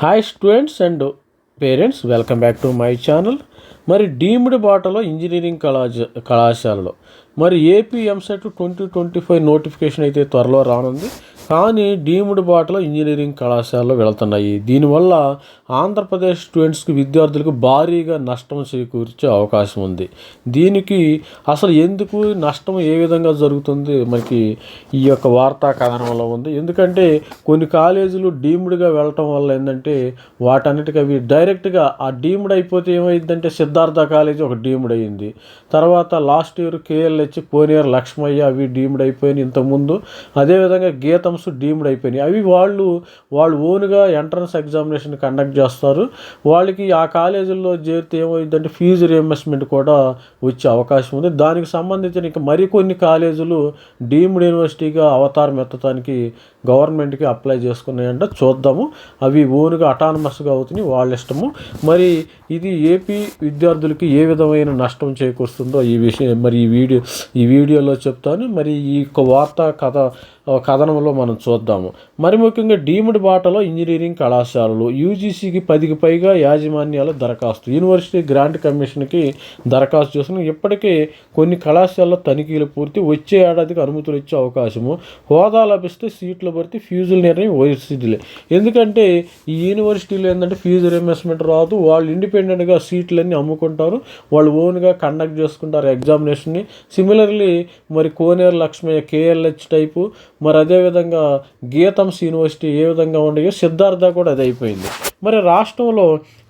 Hi students and parents welcome back to my channel మరి deemed బాటలో engineering కళాశ కళాశాలలో. మరి AP EAMCET twenty twenty five notification అయితే త్వరలో రానుంది. కానీ డీమ్డ్ బాటలో ఇంజనీరింగ్ కళాశాలలో వెళుతున్నాయి. దీనివల్ల ఆంధ్రప్రదేశ్ స్టూడెంట్స్కి విద్యార్థులకు భారీగా నష్టం చేకూర్చే అవకాశం ఉంది. దీనికి అసలు ఎందుకు నష్టం ఏ విధంగా జరుగుతుంది మనకి ఈ యొక్క వార్తా కథనంలో ఉంది. ఎందుకంటే కొన్ని కాలేజీలు డీమ్డ్గా వెళ్ళటం వల్ల ఏంటంటే వాటన్నిటికీ అవి డైరెక్ట్గా ఆ డీమ్డ్ అయిపోతే ఏమైందంటే సిద్ధార్థ కాలేజీ ఒక డీమ్డ్ అయ్యింది తర్వాత last year KLH Koneru Lakshmaiah అవి డీమ్డ్ అయిపోయినాయి ఇంతకుముందు. అదేవిధంగా గీతమ్స్ డీమ్డ్ అయిపోయినాయి. అవి వాళ్ళు వాళ్ళు ఓన్గా ఎంట్రన్స్ ఎగ్జామినేషన్ కండక్ట్ చేస్తారు. వాళ్ళకి ఆ కాలేజీల్లో చేరితే ఏమైందంటే ఫీజు రియంబర్స్మెంట్ కూడా వచ్చే అవకాశం ఉంది. దానికి సంబంధించిన ఇంకా మరికొన్ని కాలేజీలు డీమ్డ్ యూనివర్సిటీగా అవతారం ఎత్తడానికి గవర్నమెంట్కి అప్లై చేసుకున్నాయంట చూద్దాము. అవి ఓన్గా అటానమస్గా అవుతున్నాయి వాళ్ళ ఇష్టము. మరి ఇది ఏపీ విద్యార్థులకి ఏ విధమైన నష్టం చేకూరుస్తుందో ఈ విషయం మరి ఈ వీడియో ఈ వీడియోలో చెప్తాను. మరి ఈ యొక్క వార్తా కథ కథనంలో మనం చూద్దాము. మరి ముఖ్యంగా డీమ్డ్ బాటలో ఇంజనీరింగ్ కళాశాలలు యూజీసీకి పదికి పైగా యాజమాన్యాల దరఖాస్తు యూనివర్సిటీ గ్రాంట్ కమిషన్కి దరఖాస్తు చేసుకుని ఇప్పటికే కొన్ని కళాశాలలో తనిఖీలు పూర్తి వచ్చే ఏడాదికి అనుమతులు ఇచ్చే అవకాశము. హోదా లభిస్తే సీట్లు భర్తీ ఫీజులు నిర్ణయం యూనివర్సిటీలే ఎందుకంటే ఈ యూనివర్సిటీలో ఏంటంటే ఫీజు రియంబర్స్మెంట్ రాదు వాళ్ళు ఇండిపెండెంట్గా సీట్లన్నీ అమ్ముకుంటారు వాళ్ళు ఓన్గా కండక్ట్ చేసుకుంటారు ఎగ్జామినేషన్ని సిమిలర్లీ మరి కోనేరు లక్ష్మయ్య కేఎల్హెచ్ టైపు మరి అదేవిధంగా గీతమ్స్ యూనివర్సిటీ ఏ విధంగా ఉండయో సిద్ధార్థ కూడా అది అయిపోయింది. మరి రాష్ట్రంలో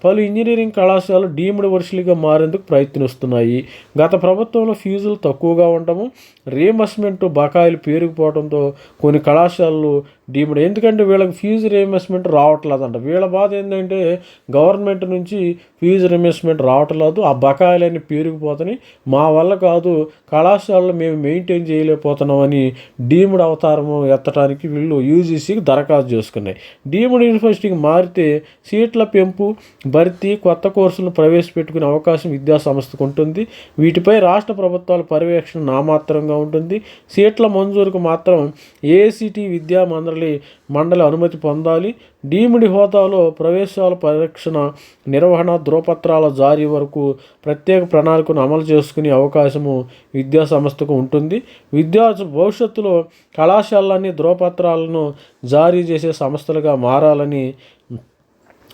పలు ఇంజనీరింగ్ కళాశాలలు డీమ్డ్ వర్షులుగా మారేందుకు ప్రయత్నిస్తున్నాయి. గత ప్రభుత్వంలో ఫీజులు తక్కువగా ఉండటము రీఎంబర్స్మెంట్ బకాయిలు పేరుకుపోవడంతో కొన్ని కళాశాలలు డీమ్డ్. ఎందుకంటే వీళ్ళకి ఫీజు రీఎంబర్స్మెంట్ రావట్లేదంట. వీళ్ళ బాధ ఏంటంటే గవర్నమెంట్ నుంచి ఫీజు రీఎంబర్స్మెంట్ రావట్లేదు. ఆ బకాయిలన్నీ పేరుకుపోతున్నాయి. మా వల్ల కాదు కళాశాలలు మేము మెయింటైన్ చేయలేకపోతున్నామని డీమ్డ్ అవతారం ఎత్తడానికి వీళ్ళు యూజీసీకి దరఖాస్తు చేసుకున్నాయి. డీమ్డ్ యూనివర్సిటీకి మారితే సీట్ల పెంపు భర్తీ కొత్త కోర్సులను ప్రవేశపెట్టుకునే అవకాశం విద్యా సంస్థకు ఉంటుంది. వీటిపై రాష్ట్ర ప్రభుత్వాల పర్యవేక్షణ నామాత్రంగా ఉంటుంది. సీట్ల మంజూరుకు మాత్రం ఏసీటీ విద్యా మండలి మండలి అనుమతి పొందాలి. డీమిడి హోదాలో ప్రవేశాల పరీక్షణ నిర్వహణ ధ్రువపత్రాల జారీ వరకు ప్రత్యేక ప్రణాళికను అమలు చేసుకునే అవకాశము విద్యా సంస్థకు ఉంటుంది. విద్యా భవిష్యత్తులో కళాశాలన్నీ ధ్రువపత్రాలను జారీ చేసే సంస్థలుగా మారాలని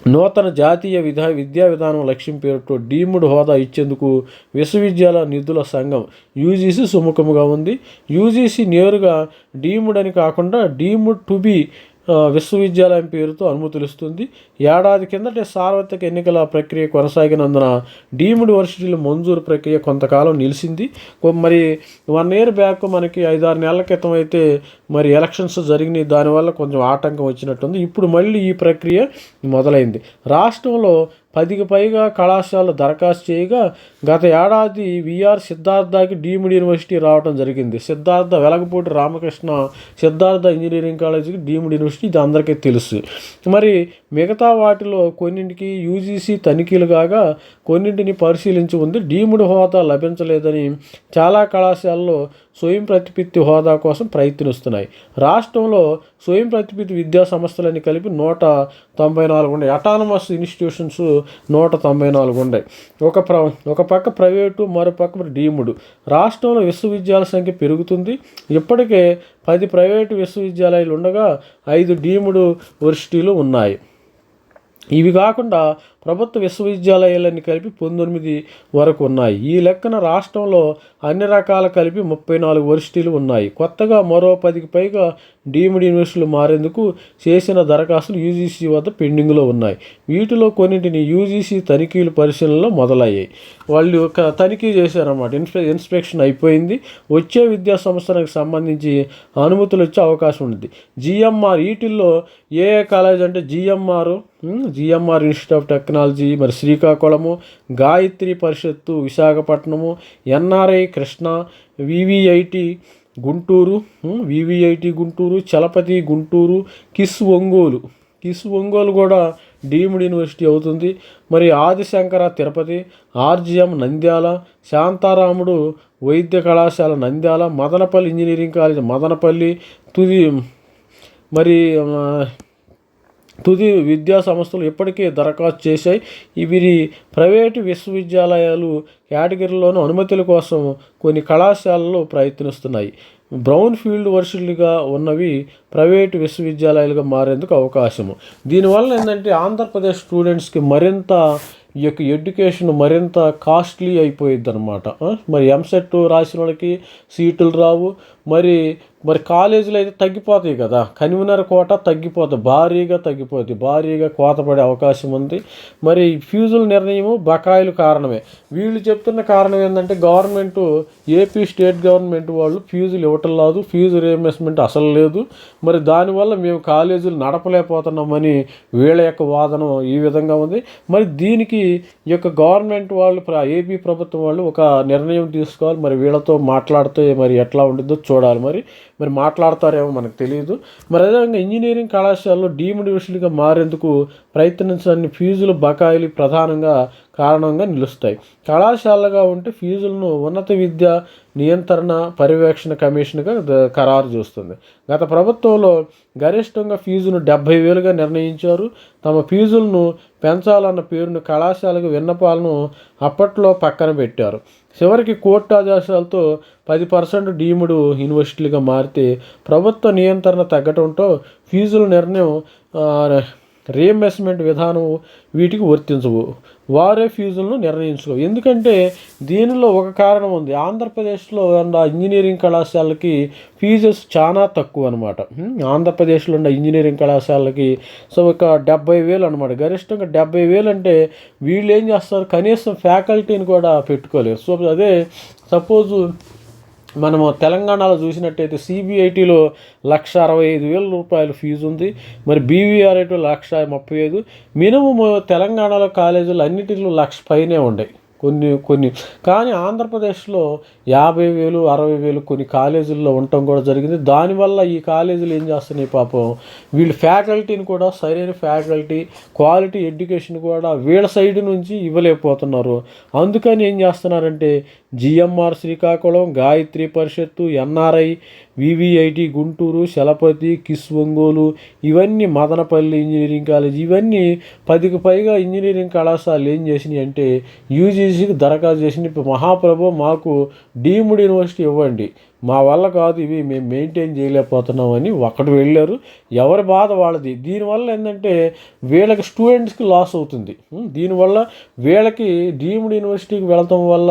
నూతన జాతీయ విధా విద్యా విధానం లక్ష్యం పేరుతో డీమ్డ్ హోదా ఇచ్చేందుకు విశ్వవిద్యాలయ నిధుల సంఘం యూజీసీ సుముఖముగా ఉంది. యూజీసీ నేరుగా డీమ్డ్ అని కాకుండా డీమ్డ్ టు బి విశ్వవిద్యాలయం పేరుతో అనుమతులు ఇస్తుంది ఏడాది కిందట సార్వత్రిక ఎన్నికల ప్రక్రియ కొనసాగినందున డీమ్డ్ యూనివర్సిటీల మంజూరు ప్రక్రియ కొంతకాలం నిలిచింది. మరి వన్ ఇయర్ బ్యాక్ మనకి ఐదారు నెలల క్రితం అయితే మరి ఎలక్షన్స్ జరిగినాయి. దానివల్ల కొంచెం ఆటంకం వచ్చినట్టుంది. ఇప్పుడు మళ్ళీ ఈ ప్రక్రియ మొదలైంది. రాష్ట్రంలో పదికి పైగా కళాశాల దరఖాస్తు చేయగా గత ఏడాది విఆర్ సిద్ధార్థకి డీమ్డ్ యూనివర్సిటీ రావడం జరిగింది. సిద్ధార్థ వెలగపూటి రామకృష్ణ సిద్ధార్థ ఇంజనీరింగ్ కాలేజీకి డీమ్డ్ యూనివర్సిటీ ఇది అందరికీ తెలుసు. మరి మిగతా వాటిలో కొన్నింటికి యూజీసీ తనిఖీలు కాగా కొన్నింటిని పరిశీలించి ఉంది. డీముడ్ హోదా లభించలేదని చాలా కళాశాలలో స్వయం ప్రతిపత్తి హోదా కోసం ప్రయత్నిస్తున్నాయి. రాష్ట్రంలో స్వయం ప్రతిపత్తి విద్యా సంస్థలని కలిపి నూట తొంభై నాలుగు ఉన్నాయి. అటానమస్ ఇన్స్టిట్యూషన్స్ నూట తొంభై నాలుగు ఉన్నాయి. ఒక ప్ర ఒక పక్క ప్రైవేటు మరో పక్క డీముడు. రాష్ట్రంలో విశ్వవిద్యాలయ సంఖ్య పెరుగుతుంది. ఇప్పటికే పది ప్రైవేటు విశ్వవిద్యాలయాలు ఉండగా ఐదు డీముడు యూనివర్సిటీలు ఉన్నాయి. ఇవి కాకుండా ప్రభుత్వ విశ్వవిద్యాలయాలన్నీ కలిపి పంతొమ్మిది వరకు ఉన్నాయి. ఈ లెక్కన రాష్ట్రంలో అన్ని రకాల కలిపి ముప్పై నాలుగు వర్సిటీలు ఉన్నాయి. కొత్తగా మరో పదికి పైగా డీమ్డ్ యూనివర్సిటీలు మారేందుకు చేసిన దరఖాస్తులు యూజీసీ వద్ద పెండింగ్లో ఉన్నాయి. వీటిలో కొన్నింటిని యూజీసీ తనిఖీలు పరిశీలనలో మొదలయ్యాయి. వాళ్ళు ఒక తనిఖీ చేశారన్నమాట. ఇన్స్పె ఇన్స్పెక్షన్ అయిపోయింది. వచ్చే విద్యా సంవత్సరానికి సంబంధించి అనుమతులు వచ్చే అవకాశం ఉంది జిఎంఆర్ వీటిల్లో ఏ ఏ కాలేజ్ అంటే GMR GMR institute of technology technology మరి Srikakulam Gayatri Parishad Visakhapatnam NRI Krishna VVIT Guntur VVIT Guntur Chalapathi Guntur kiss Ongole. Kiss Ongole కూడా డీమ్డ్ యూనివర్సిటీ అవుతుంది. మరి ఆదిశంకర తిరుపతి ఆర్జిఎం నంద్యాల శాంతారాముడు వైద్య కళాశాల నంద్యాల మదనపల్లి ఇంజనీరింగ్ కాలేజ్ మదనపల్లి తుది మరి తుది విద్యా సంస్థలు ఇప్పటికే దరఖాస్తు చేశాయి. ఇవి ప్రైవేటు విశ్వవిద్యాలయాలు కేటగిరీలోనూ అనుమతుల కోసం కొన్ని కళాశాలలు ప్రయత్నిస్తున్నాయి. బ్రౌన్ ఫీల్డ్ వర్షులుగా ఉన్నవి ప్రైవేటు విశ్వవిద్యాలయాలుగా మారేందుకు అవకాశము. దీనివల్ల ఏంటంటే ఆంధ్రప్రదేశ్ స్టూడెంట్స్కి మరింత ఈ యొక్క ఎడ్యుకేషన్ మరింత కాస్ట్లీ అయిపోయిద్ది అనమాట మరి ఎంసెట్ రాసిన వాళ్ళకి సీట్లు రావు. మరి మరి కాలేజీలు అయితే తగ్గిపోతాయి కదా. కన్వీనర్ కోట తగ్గిపోతుంది భారీగా తగ్గిపోతుంది భారీగా కోత పడే అవకాశం ఉంది. మరి ఈ ఫీజుల నిర్ణయము బకాయిలు కారణమే. వీళ్ళు చెప్తున్న కారణం ఏంటంటే గవర్నమెంట్ ఏపీ స్టేట్ గవర్నమెంట్ వాళ్ళు ఫీజులు ఇవ్వటం లేదు ఫీజు రియంబర్స్మెంట్ అసలు లేదు. మరి దానివల్ల మేము కాలేజీలు నడపలేకపోతున్నామని వీళ్ళ యొక్క వాదన ఈ విధంగా ఉంది. మరి దీనికి ఈ యొక్క గవర్నమెంట్ వాళ్ళు ఏపీ ప్రభుత్వం వాళ్ళు ఒక నిర్ణయం తీసుకోవాలి. మరి వీళ్ళతో మాట్లాడితే మరి ఎట్లా ఉంటుందో చూడాలి మరి. మరి మాట్లాడతారేమో మనకు తెలియదు మరి అదేవిధంగా ఇంజనీరింగ్ కళాశాలలో డీమ్డ్ విషయంగా మారేందుకు ప్రయత్నించడానికి ఫీజులు బకాయిలు ప్రధానంగా కారణంగా నిలుస్తాయి. కళాశాలగా ఉంటే ఫీజులను ఉన్నత విద్య నియంత్రణ పర్యవేక్షణ కమిషన్గా ద- ఖరారు చేస్తుంది. గత ప్రభుత్వంలో గరిష్టంగా ఫీజును డెబ్భై వేలుగా నిర్ణయించారు. తమ ఫీజులను పెంచాలన్న పేరును కళాశాలకు విన్నపాలను అప్పట్లో పక్కన పెట్టారు. చివరికి కోర్టు ఆదేశాలతో పది పర్సెంట్ డీమ్డ్ యూనివర్సిటీలుగా మారితే ప్రభుత్వ నియంత్రణ తగ్గడంతో ఫీజుల నిర్ణయం రీఎంబర్స్మెంట్ విధానం వీటికి వర్తించవు. వారే ఫీజులను నిర్ణయించుకో. ఎందుకంటే దీనిలో ఒక కారణం ఉంది. ఆంధ్రప్రదేశ్లో ఉన్న ఇంజనీరింగ్ కళాశాలకి ఫీజెస్ చాలా తక్కువ అనమాట ఆంధ్రప్రదేశ్లో ఉన్న ఇంజనీరింగ్ కళాశాలకి సో ఒక డెబ్బై వేలు అనమాట గరిష్టంగా డెబ్బై వేలు అంటే వీళ్ళు ఏం చేస్తారు? కనీసం ఫ్యాకల్టీని కూడా పెట్టుకోలేరు. సో అదే సపోజు మనము తెలంగాణలో చూసినట్టయితే సిబిఐటిలో లక్ష అరవై ఐదు వేల రూపాయల ఫీజు ఉంది. మరి బీవీఆర్ఐటీలో లక్ష ముప్పై ఐదు. మినిమం తెలంగాణలో కాలేజీలు అన్నిటిలో లక్ష పైనే ఉన్నాయి కొన్ని కొన్ని. కానీ ఆంధ్రప్రదేశ్లో యాభై వేలు అరవై వేలు కొన్ని కాలేజీల్లో ఉండటం కూడా జరిగింది. దానివల్ల ఈ కాలేజీలు ఏం చేస్తున్నాయి పాపం? వీళ్ళు ఫ్యాకల్టీని కూడా సరైన ఫ్యాకల్టీ క్వాలిటీ ఎడ్యుకేషన్ కూడా వీళ్ళ సైడ్ నుంచి ఇవ్వలేకపోతున్నారు. అందుకని ఏం చేస్తున్నారంటే GMR Srikakulam Gayatri Parishad NRI VVIT Guntur Chalapathi QIS Ongole ఇవన్నీ మదనపల్లి ఇంజనీరింగ్ కాలేజ్ ఇవన్నీ పదికి పైగా ఇంజనీరింగ్ కళాశాలలు ఏం చేసినాయి అంటే యూజీ యూజీసీకి దరఖాస్తు చేసింది. ఇప్పుడు మహాప్రభు మాకు డీమ్డ్ యూనివర్సిటీ ఇవ్వండి. మా వల్ల కాదు ఇవి మేము మెయింటైన్ చేయలేకపోతున్నామని ఒకటి వెళ్ళారు. ఎవరి బాధ వాళ్ళది. దీనివల్ల ఏంటంటే వీళ్ళకి స్టూడెంట్స్కి లాస్ అవుతుంది. దీనివల్ల వీళ్ళకి డీమ్డ్ యూనివర్సిటీకి వెళ్ళటం వల్ల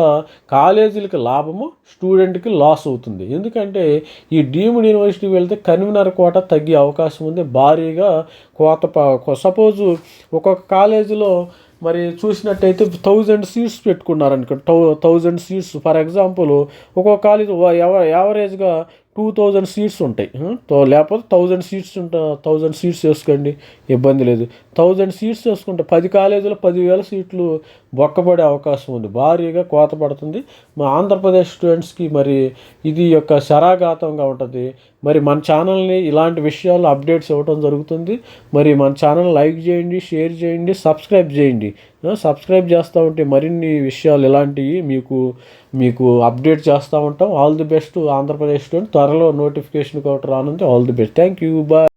కాలేజీలకి లాభము స్టూడెంట్కి లాస్ అవుతుంది. ఎందుకంటే ఈ డీమ్డ్ యూనివర్సిటీకి వెళ్తే కన్వీనర్ కోట తగ్గే అవకాశం ఉంది. భారీగా కోత సపోజు ఒక్కొక్క కాలేజీలో మరి చూసినట్టయితే thousand seats పెట్టుకున్నారనుకో two thousand seats for example ఒక్కొక్క కాలేజ్ యావరేజ్గా టూ థౌజండ్ సీట్స్ ఉంటాయి. లేకపోతే థౌజండ్ సీట్స్ ఉంటా థౌజండ్ సీట్స్ వేసుకోండి. ఇబ్బంది లేదు. థౌజండ్ సీట్స్ చూసుకుంటే పది కాలేజీలో పదివేల సీట్లు బొక్కబడే అవకాశం ఉంది. భారీగా కోత పడుతుంది. మా ఆంధ్రప్రదేశ్ స్టూడెంట్స్కి మరి ఇది యొక్క శరాఘాతంగా ఉంటుంది. మరి మన ఛానల్ని ఇలాంటి విషయాలు అప్డేట్స్ ఇవ్వడం జరుగుతుంది. మరి మన ఛానల్ లైక్ చేయండి షేర్ చేయండి సబ్స్క్రైబ్ చేయండి. సబ్స్క్రైబ్ చేస్తూ ఉంటే మరిన్ని విషయాలు ఇలాంటివి మీకు మీకు అప్డేట్ చేస్తూ ఉంటాం. All the best Andhra Pradesh student. త్వరలో నోటిఫికేషన్ ఒకటి రానుంది. All the best. Thank you. Bye.